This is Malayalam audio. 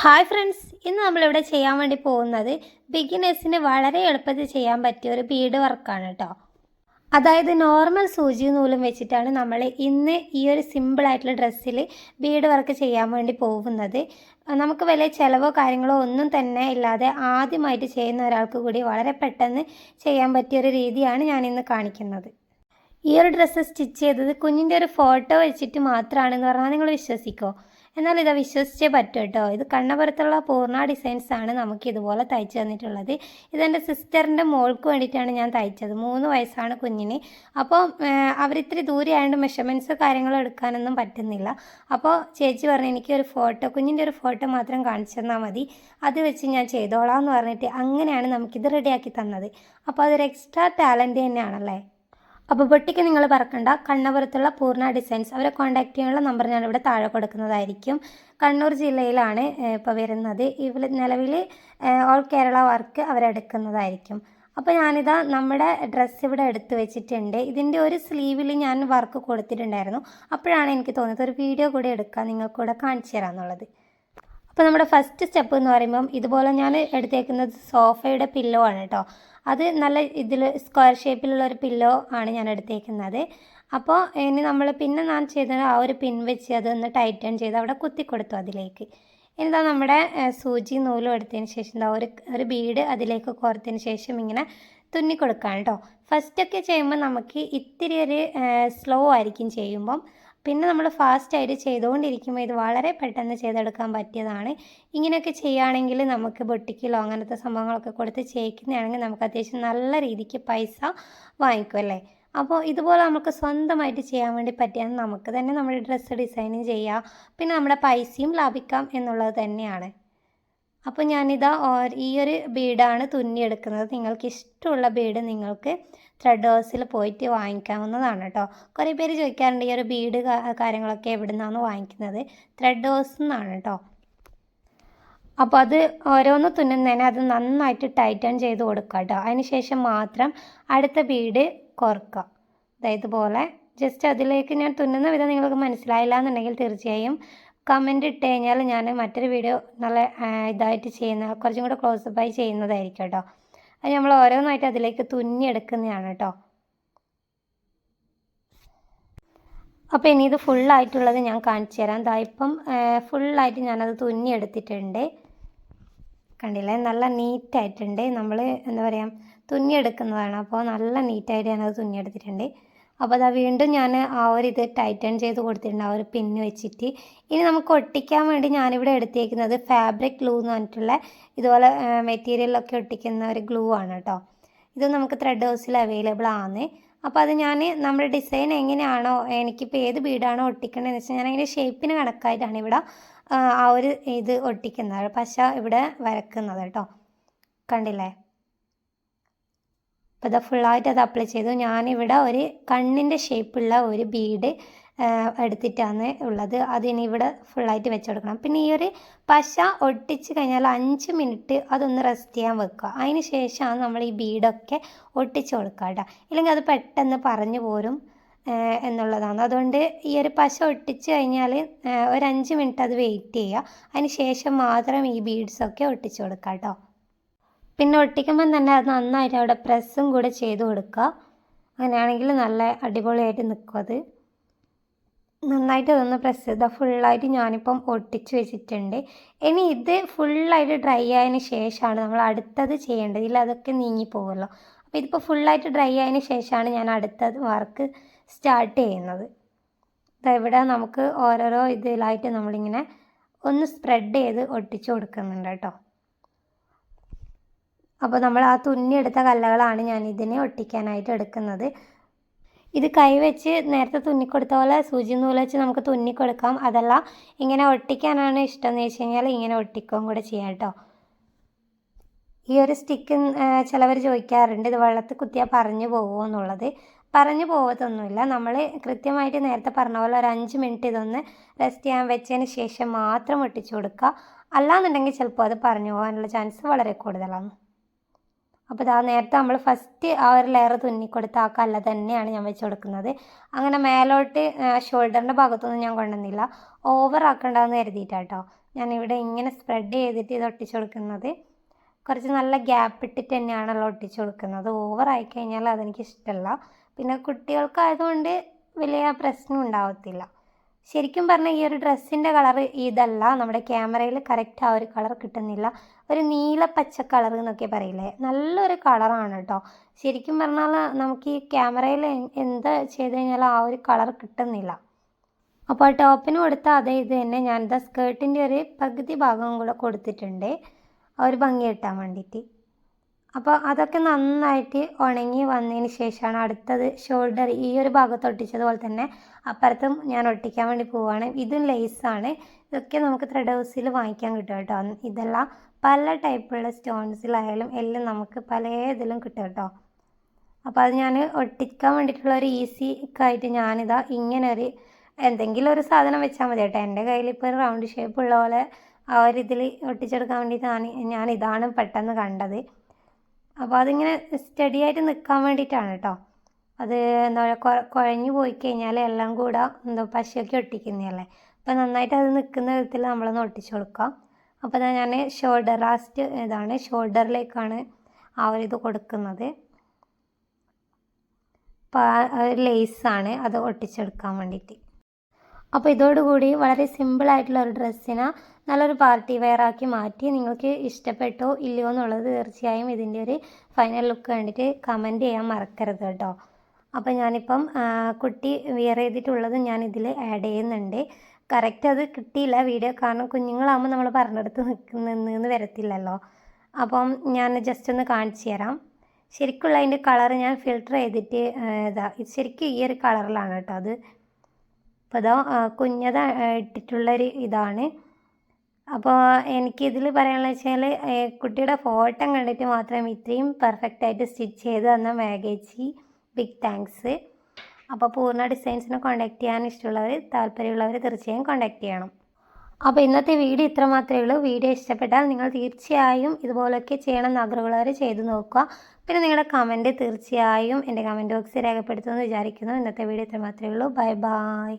ഹായ് ഫ്രണ്ട്സ് ഇന്ന് നമ്മളിവിടെ ചെയ്യാൻ വേണ്ടി പോകുന്നത് ബിഗിനേഴ്സിന് വളരെ എളുപ്പത്തിൽ ചെയ്യാൻ പറ്റിയ ഒരു ബീഡ് വർക്കാണ് കേട്ടോ അതായത് നോർമൽ സൂചി നൂലും വെച്ചിട്ടാണ് നമ്മൾ ഇന്ന് ഈ ഒരു സിമ്പിളായിട്ടുള്ള ഡ്രസ്സിൽ ബീഡ് വർക്ക് ചെയ്യാൻ വേണ്ടി പോകുന്നത്. നമുക്ക് വലിയ ചിലവോ കാര്യങ്ങളോ ഒന്നും തന്നെ ഇല്ലാതെ ആദ്യമായിട്ട് ചെയ്യുന്ന ഒരാൾക്ക് കൂടി വളരെ പെട്ടെന്ന് ചെയ്യാൻ പറ്റിയ ഒരു രീതിയാണ് ഞാൻ ഇന്ന് കാണിക്കുന്നത്. ഈ ഒരു ഡ്രസ്സ് സ്റ്റിച്ച് ചെയ്തത് കുഞ്ഞിന്റെ ഒരു ഫോട്ടോ വെച്ചിട്ട് മാത്രമാണെന്ന് പറഞ്ഞാൽ നിങ്ങൾ വിശ്വസിക്കോ? എന്നാൽ ഇത് വിശ്വസിച്ചേ പറ്റും കേട്ടോ ഇത് കണ്ണപുരത്തുള്ള പൂർണ ഡിസൈൻസ് ആണ് നമുക്ക് ഇതുപോലെ തയ്ച്ചു തന്നിട്ടുള്ളത്. ഇതെന്റെ സിസ്റ്ററിന്റെ മോൾക്ക് വേണ്ടിയിട്ടാണ് ഞാൻ തയ്ച്ചത്. മൂന്ന് വയസ്സാണ് കുഞ്ഞിന്. അപ്പോൾ അവരിത്തിരി ദൂരെ ആയതുകൊണ്ട് മെഷർമെന്റ്സ് കാര്യങ്ങൾ എടുക്കാനൊന്നും പറ്റുന്നില്ല. അപ്പോൾ ചേച്ചി പറഞ്ഞു എനിക്ക് ഒരു ഫോട്ടോ കുഞ്ഞിന്റെ ഒരു ഫോട്ടോ മാത്രം കാണിച്ചു തന്നാൽ മതി. അത് വെച്ച് ഞാൻ ചെയ്തോളാം എന്ന് പറഞ്ഞിട്ട് അങ്ങനെയാണ് നമുക്കിത് റെഡിയാക്കി തന്നത്. അപ്പോൾ അതൊരു എക്സ്ട്രാ ടാലന്റ് തന്നെയാണല്ലേ? അപ്പോൾ പൊട്ടിക്ക് നിങ്ങൾ പറക്കണ്ട. കണ്ണപുരത്തുള്ള പൂർണ ഡിസൈൻസ്. അവരെ കോൺടാക്ട് ചെയ്യാനുള്ള നമ്പർ ഞാൻ ഇവിടെ താഴെ കൊടുക്കുന്നതായിരിക്കും. കണ്ണൂർ ജില്ലയിലാണ് ഇപ്പോൾ വരുന്നത്. ഇവർ നിലവിൽ ഓൾ കേരള വർക്ക് അവരെടുക്കുന്നതായിരിക്കും അപ്പോൾ ഞാനിതാ നമ്മുടെ ഡ്രസ്സ് ഇവിടെ എടുത്തു വെച്ചിട്ടുണ്ട്. ഇതിന്റെ ഒരു സ്ലീവിൽ ഞാൻ വർക്ക് കൊടുത്തിട്ടുണ്ടായിരുന്നു. അപ്പോഴാണ് എനിക്ക് തോന്നിയത് ഒരു വീഡിയോ കൂടി എടുക്കാം നിങ്ങൾക്കൂടെ കാണിച്ചു തരാമെന്നുള്ളത് അപ്പോൾ നമ്മുടെ ഫസ്റ്റ് സ്റ്റെപ്പ് എന്ന് പറയുമ്പം ഇതുപോലെ ഞാൻ എടുത്തേക്കുന്നത് സോഫയുടെ പില്ലോ ആണ് കേട്ടോ അത് നല്ല ഇതിൽ സ്ക്വയർ ഷേപ്പിലുള്ള ഒരു പില്ലോ ആണ് ഞാൻ എടുത്തേക്കുന്നത്. അപ്പോൾ ഇനി നമ്മൾ പിന്നെ ഞാൻ ചെയ്തത് ആ ഒരു പിൻ വെച്ച് അതൊന്ന് ടൈറ്റൺ ചെയ്ത് അവിടെ കുത്തി കൊടുത്തു അതിലേക്ക്. ഇനിതാ നമ്മുടെ സൂചി നൂലും എടുത്തതിന് ശേഷം എന്താ ഒരു ഒരു ബീഡ് അതിലേക്ക് കോർത്തതിന് ശേഷം ഇങ്ങനെ തുന്നി കൊടുക്കാം കേട്ടോ ഫസ്റ്റൊക്കെ ചെയ്യുമ്പോൾ നമുക്ക് ഇത്തിരി ഒരു സ്ലോ ആയിരിക്കും ചെയ്യുമ്പം. പിന്നെ നമ്മൾ ഫാസ്റ്റായിട്ട് ചെയ്തുകൊണ്ടിരിക്കുമ്പോൾ ഇത് വളരെ പെട്ടെന്ന് ചെയ്തെടുക്കാൻ പറ്റിയതാണ്. ഇങ്ങനെയൊക്കെ ചെയ്യുകയാണെങ്കിൽ നമുക്ക് ബൊട്ടിക്കിലോ അങ്ങനത്തെ സംഭവങ്ങളൊക്കെ കൊടുത്ത് ചെയ്യിക്കുന്നതാണെങ്കിൽ നമുക്ക് അത്യാവശ്യം നല്ല രീതിക്ക് പൈസ വാങ്ങിക്കും അല്ലേ? അപ്പോൾ ഇതുപോലെ നമുക്ക് സ്വന്തമായിട്ട് ചെയ്യാൻ വേണ്ടി പറ്റിയാൽ നമുക്ക് തന്നെ നമ്മുടെ ഡ്രസ്സ് ഡിസൈനിങ് ചെയ്യാം. പിന്നെ നമ്മുടെ പൈസയും ലാഭിക്കാം എന്നുള്ളത് തന്നെയാണ്. അപ്പോൾ ഞാനിതാ ഈ ഒരു ബീഡാണ് തുന്നിയെടുക്കുന്നത്. നിങ്ങൾക്ക് ഇഷ്ടമുള്ള ബീഡ് നിങ്ങൾക്ക് ത്രെഡ് ഹൗസിൽ പോയിട്ട് വാങ്ങിക്കാവുന്നതാണ് കേട്ടോ കുറേ പേര് ചോദിക്കാറുണ്ട് ഈ ഒരു ബീഡ് കാര്യങ്ങളൊക്കെ എവിടെ നിന്നാണ് വാങ്ങിക്കുന്നത്? ത്രെഡ് ഹൗസ് നിന്നാണ് കേട്ടോ അപ്പോൾ അത് ഓരോന്ന് തുന്നുന്നതിന് അത് നന്നായിട്ട് ടൈറ്റൺ ചെയ്ത് കൊടുക്കുക കേട്ടോ അതിന് ശേഷം മാത്രം അടുത്ത ബീഡ് കുറക്കുക അതായത് പോലെ ജസ്റ്റ് അതിലേക്ക് ഞാൻ തുന്നുന്ന വിധം നിങ്ങൾക്ക് മനസ്സിലായില്ല എന്നുണ്ടെങ്കിൽ തീർച്ചയായും കമന്റ് ഇട്ട് കഴിഞ്ഞാൽ ഞാൻ മറ്റൊരു വീഡിയോ നല്ല ഇതായിട്ട് ചെയ്യുന്ന കുറച്ചും കൂടെ ക്ലോസപ്പായി ചെയ്യുന്നതായിരിക്കും കേട്ടോ. അത് നമ്മൾ ഓരോന്നായിട്ട് അതിലേക്ക് തുന്നിയെടുക്കുന്നതാണ് കേട്ടോ. അപ്പോൾ ഇനി ഇത് ഫുള്ളായിട്ടുള്ളത് ഞാൻ കാണിച്ചു തരാം. ദാ ഇപ്പം ഫുള്ളായിട്ട് ഞാനത് തുന്നിയെടുത്തിട്ടുണ്ട്. കണ്ടില്ലേ? നല്ല നീറ്റായിട്ടുണ്ട് നമ്മൾ എന്താ പറയുക തുന്നിയെടുക്കുന്നതാണ്. അപ്പോൾ നല്ല നീറ്റായിട്ട് ഞാനത് തുന്നിയെടുത്തിട്ടുണ്ട്. അപ്പോൾ അതാ വീണ്ടും ഞാൻ ആ ഒരു ഇത് ടൈറ്റൺ ചെയ്ത് കൊടുത്തിട്ടുണ്ട് ആ ഒരു പിന്ന് വെച്ചിട്ട്. ഇനി നമുക്ക് ഒട്ടിക്കാൻ വേണ്ടി ഞാനിവിടെ എടുത്തേക്കുന്നത് ഫാബ്രിക് ഗ്ലൂ എന്ന് പറഞ്ഞിട്ടുള്ള ഇതുപോലെ മെറ്റീരിയലൊക്കെ ഒട്ടിക്കുന്ന ഒരു ഗ്ലൂ ആണ് കേട്ടോ. ഇത് നമുക്ക് ത്രെഡ് ഹൗസിൽ അവൈലബിൾ ആണ്. അപ്പോൾ അത് ഞാൻ നമ്മുടെ ഡിസൈൻ എങ്ങനെയാണോ എനിക്കിപ്പോൾ ഏത് ബീഡാണോ ഒട്ടിക്കേണ്ടതെന്ന് വെച്ചാൽ ഞാൻ അതിന്റെ ഷേപ്പിന് കണക്കായിട്ടാണ് ഇവിടെ ആ ഒരു ഇത് ഒട്ടിക്കുന്നത്. പശ ഇവിടെ വരക്കുന്നത് കേട്ടോ. കണ്ടില്ലേ? അപ്പോൾ അത് ഫുള്ളായിട്ട് അത് അപ്ലൈ ചെയ്തു. ഞാനിവിടെ ഒരു കണ്ണിന്റെ ഷേപ്പുള്ള ഒരു ബീഡ് എടുത്തിട്ടാണ് ഉള്ളത്. അതിന് ഇവിടെ ഫുള്ളായിട്ട് വെച്ച് കൊടുക്കണം. പിന്നെ ഈ ഒരു പശ ഒട്ടിച്ച് കഴിഞ്ഞാൽ അഞ്ച് മിനിറ്റ് അതൊന്ന് റെസ്റ്റ് ചെയ്യാൻ വെക്കുക. അതിന് ശേഷമാണ് നമ്മൾ ഈ ബീഡൊക്കെ ഒട്ടിച്ച് കൊടുക്കുക കേട്ടോ. ഇല്ലെങ്കിൽ അത് പെട്ടെന്ന് പറഞ്ഞു പോരും എന്നുള്ളതാണ്. അതുകൊണ്ട് ഈ ഒരു പശ ഒട്ടിച്ച് കഴിഞ്ഞാൽ ഒരു അഞ്ച് മിനിറ്റ് അത് വെയിറ്റ് ചെയ്യുക. അതിന് ശേഷം മാത്രം ഈ ബീഡ്സൊക്കെ ഒട്ടിച്ച് കൊടുക്കുക കേട്ടോ. പിന്നെ ഒട്ടിക്കുമ്പം തന്നെ അത് നന്നായിട്ട് അവിടെ പ്രസ്സും കൂടെ ചെയ്ത് കൊടുക്കുക. അങ്ങനെയാണെങ്കിൽ നല്ല അടിപൊളിയായിട്ട് നിൽക്കും അത്. നന്നായിട്ട് അതൊന്ന് പ്രസ് ചെയ്താൽ ഫുള്ളായിട്ട് ഞാനിപ്പം ഒട്ടിച്ച് വെച്ചിട്ടുണ്ട്. ഇനി ഇത് ഫുള്ളായിട്ട് ഡ്രൈ ആയതിന് ശേഷമാണ് നമ്മൾ അടുത്തത് ചെയ്യേണ്ടത്. ഇല്ല അതൊക്കെ നീങ്ങിപ്പോകുമല്ലോ അപ്പോൾ ഇതിപ്പോൾ ഫുള്ളായിട്ട് ഡ്രൈ ആയതിന് ശേഷമാണ് ഞാൻ അടുത്തത് വർക്ക് സ്റ്റാർട്ട് ചെയ്യുന്നത്. ഇവിടെ നമുക്ക് ഓരോരോ ഇതിലായിട്ട് നമ്മളിങ്ങനെ ഒന്ന് സ്പ്രെഡ് ചെയ്ത് ഒട്ടിച്ചു കൊടുക്കുന്നുണ്ട് കേട്ടോ. അപ്പോൾ നമ്മൾ ആ തുന്നിയെടുത്ത കല്ലകളാണ് ഞാൻ ഇതിനെ ഒട്ടിക്കാനായിട്ട് എടുക്കുന്നത്. ഇത് കൈവച്ച് നേരത്തെ തുന്നിക്കൊടുത്ത പോലെ സൂചി നൂൽ വെച്ച് നമുക്ക് തുന്നിക്കൊടുക്കാം. അതല്ല ഇങ്ങനെ ഒട്ടിക്കാനാണ് ഇഷ്ടം എന്ന് വെച്ച് കഴിഞ്ഞാൽ ഇങ്ങനെ ഒട്ടിക്കുകയും കൂടെ ചെയ്യാം കേട്ടോ. ഈ ഒരു സ്റ്റിക്ക് ചിലവർ ചോദിക്കാറുണ്ട് ഇത് വെള്ളത്തിൽ കുത്തിയാൽ പറഞ്ഞു പോകുമോ എന്നുള്ളത്. പറഞ്ഞു പോകത്തൊന്നുമില്ല നമ്മൾ കൃത്യമായിട്ട് നേരത്തെ പറഞ്ഞ പോലെ ഒരു അഞ്ച് മിനിറ്റ് ഇതൊന്ന് റെസ്റ്റ് ചെയ്യാൻ വെച്ചതിന് ശേഷം മാത്രം ഒട്ടിച്ചു കൊടുക്കുക. അല്ലാന്നുണ്ടെങ്കിൽ ചിലപ്പോൾ അത് പറഞ്ഞു പോകാനുള്ള ചാൻസ് വളരെ കൂടുതലാണ്. അപ്പോൾ ഇതാ നേരത്തെ നമ്മൾ ഫസ്റ്റ് ആ ഒരു ലെയർ തുന്നിക്കൊടുത്ത ആ കല്ല തന്നെയാണ് ഞാൻ വെച്ച് കൊടുക്കുന്നത്. അങ്ങനെ മേലോട്ട് ഷോൾഡറിന്റെ ഭാഗത്തൊന്നും ഞാൻ കൊണ്ടുവന്നില്ല. ഓവർ ആക്കണ്ടെന്ന് കരുതിയിട്ടാട്ടോ ഞാനിവിടെ ഇങ്ങനെ സ്പ്രെഡ് ചെയ്തിട്ട് ഇത് ഒട്ടിച്ചു കൊടുക്കുന്നത്. കുറച്ച് നല്ല ഗ്യാപ്പ് ഇട്ടിട്ട് തന്നെയാണല്ലോ ഒട്ടിച്ചു കൊടുക്കുന്നത്. ഓവർ കഴിഞ്ഞാൽ അതെനിക്ക് ഇഷ്ടമല്ല പിന്നെ കുട്ടികൾക്കായതുകൊണ്ട് വലിയ പ്രശ്നം ഉണ്ടാവത്തില്ല. ശരിക്കും പറഞ്ഞാൽ ഈ ഒരു ഡ്രസ്സിന്റെ കളർ ഇതല്ല. നമ്മുടെ ക്യാമറയിൽ കറക്റ്റ് ആ ഒരു കളർ കിട്ടുന്നില്ല. ഒരു നീല പച്ച കളർ എന്നൊക്കെ പറയില്ലേ? നല്ലൊരു കളറാണ് കേട്ടോ ശരിക്കും പറഞ്ഞാൽ നമുക്ക് ഈ ക്യാമറയിൽ എന്ത് ചെയ്ത് കഴിഞ്ഞാലും ആ ഒരു കളർ കിട്ടുന്നില്ല. അപ്പോൾ ടോപ്പിന് കൊടുത്ത അതേ ഇത് തന്നെ ഞാനിതാ സ്കേർട്ടിന്റെ ഒരു പകുതി ഭാഗം കൂടെ കൊടുത്തിട്ടുണ്ട്. ഒരു ഭംഗി കിട്ടാൻ വേണ്ടിയിട്ട്. അപ്പോൾ അതൊക്കെ നന്നായിട്ട് ഉണങ്ങി വന്നതിന് ശേഷമാണ് അടുത്തത് ഷോൾഡർ ഈ ഒരു ഭാഗത്ത് ഒട്ടിച്ചതുപോലെ തന്നെ അപ്പുറത്തും ഞാൻ ഒട്ടിക്കാൻ വേണ്ടി പോവുകയാണ്. ഇതും ലേസാണ്. ഇതൊക്കെ നമുക്ക് ത്രെഡ് ഹൗസിൽ വാങ്ങിക്കാൻ കിട്ടും കേട്ടോ. ഇതെല്ലാം പല ടൈപ്പുള്ള സ്റ്റോൺസിലായാലും എല്ലാം നമുക്ക് പല ഇതിലും കിട്ടും കേട്ടോ. അപ്പോൾ അത് ഞാൻ ഒട്ടിക്കാൻ വേണ്ടിയിട്ടുള്ള ഒരു ഈസി ആയിട്ട് ഞാനിതാ ഇങ്ങനെ ഒരു എന്തെങ്കിലും ഒരു സാധനം വെച്ചാൽ മതി കേട്ടോ. എന്റെ കയ്യിൽ ഇപ്പോൾ റൗണ്ട് ഷേപ്പ് ഉള്ള പോലെ ആ ഒരു ഇതിൽ ഒട്ടിച്ചെടുക്കാൻ വേണ്ടിയിട്ട് ഞാൻ ഇതാണ് പെട്ടെന്ന് കണ്ടത്. അപ്പോൾ അതിങ്ങനെ സ്റ്റഡി ആയിട്ട് നിൽക്കാൻ വേണ്ടിയിട്ടാണ് കേട്ടോ അത് എന്താ പറയുക കുഴഞ്ഞു പോയി കഴിഞ്ഞാൽ എല്ലാം കൂടെ എന്തോ പശയൊക്കെ ഒട്ടിക്കുന്നതല്ലേ. അപ്പോൾ നന്നായിട്ട് അത് നിൽക്കുന്ന വിധത്തിൽ നമ്മളൊന്ന് ഒട്ടിച്ചു കൊടുക്കാം. അപ്പോൾ ഞാൻ ഷോൾഡർ ലാസ്റ്റ് ഇതാണ് ഷോൾഡറിലേക്കാണ് ആ ഒരു ഇത് കൊടുക്കുന്നത്. അപ്പോൾ ലേസാണ് അത് ഒട്ടിച്ചെടുക്കാൻ വേണ്ടിയിട്ട്. അപ്പോൾ ഇതോടുകൂടി വളരെ സിമ്പിളായിട്ടുള്ള ഒരു ഡ്രസ്സിനെ നല്ലൊരു പാർട്ടി വെയർ ആക്കി മാറ്റി നിങ്ങൾക്ക് ഇഷ്ടപ്പെട്ടോ ഇല്ലയോ എന്നുള്ളത് തീർച്ചയായും ഇതിന്റെ ഒരു ഫൈനൽ ലുക്ക് കണ്ടിട്ട് കമന്റ് ചെയ്യാൻ മറക്കരുത് കേട്ടോ. അപ്പോൾ ഞാനിപ്പം കുട്ടി വിയർ ചെയ്തിട്ടുള്ളത് ഞാൻ ഇതിൽ ആഡ് ചെയ്യുന്നുണ്ട്. കറക്റ്റ് അത് കിട്ടിയില്ല വീഡിയോ കാരണം കുഞ്ഞുങ്ങളാകുമ്പോൾ നമ്മൾ പറഞ്ഞെടുത്ത് നിൽക്കുന്ന വരത്തില്ലല്ലോ. അപ്പം ഞാൻ ജസ്റ്റ് ഒന്ന് കാണിച്ചു തരാം. ശരിക്കുള്ള അതിന്റെ കളർ ഞാൻ ഫിൽട്ടർ ചെയ്തിട്ട് ഇതാ ശരിക്കും ഈ ഒരു കളറിലാണ് കേട്ടോ അത്. അപ്പോൾ ഇതാ കുഞ്ഞത ഇട്ടിട്ടുള്ളൊരു ഇതാണ്. അപ്പോൾ എനിക്കിതിൽ പറയാനുള്ള വെച്ചാൽ കുട്ടിയുടെ ഫോട്ടോ കണ്ടിട്ട് മാത്രം ഇത്രയും പെർഫെക്റ്റ് ആയിട്ട് സ്റ്റിച്ച് ചെയ്ത് തന്ന മാഗേജി ബിഗ് താങ്ക്സ് അപ്പോൾ പൂർണ ഡിസൈൻസിനെ കോൺടാക്ട് ചെയ്യാൻ ഇഷ്ടമുള്ളവർ താല്പര്യമുള്ളവർ തീർച്ചയായും കോൺടാക്ട് ചെയ്യണം. അപ്പോൾ ഇന്നത്തെ വീഡിയോ ഇത്ര മാത്രമേ ഉള്ളൂ. വീഡിയോ ഇഷ്ടപ്പെട്ടാൽ നിങ്ങൾ തീർച്ചയായും ഇതുപോലൊക്കെ ചെയ്യണം എന്ന് ആഗ്രഹമുള്ളവർ ചെയ്ത് നോക്കുക. പിന്നെ നിങ്ങളുടെ കമന്റ് തീർച്ചയായും എന്റെ കമന്റ് ബോക്സിൽ രേഖപ്പെടുത്തുമെന്ന് വിചാരിക്കുന്നു. ഇന്നത്തെ വീഡിയോ ഇത്ര മാത്രമേ ഉള്ളൂ. Bye bye